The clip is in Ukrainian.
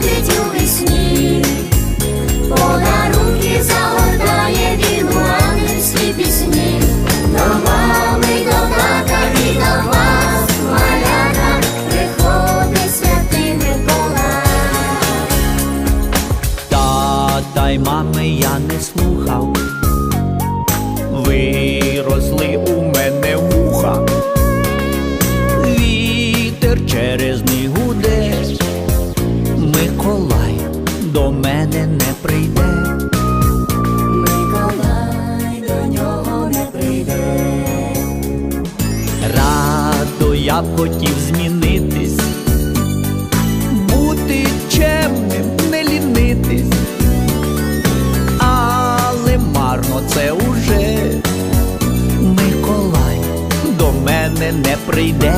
приходить у весні, подарунки загортає він пісні. До мами, до тата і до вас, малята, приходить святий Миколай. Мами я не слухав, до мене не прийде. Миколай до нього не прийде. Радо я б хотів змінитись, бути чемним, не лінитись, але марно це уже Миколай до мене не прийде.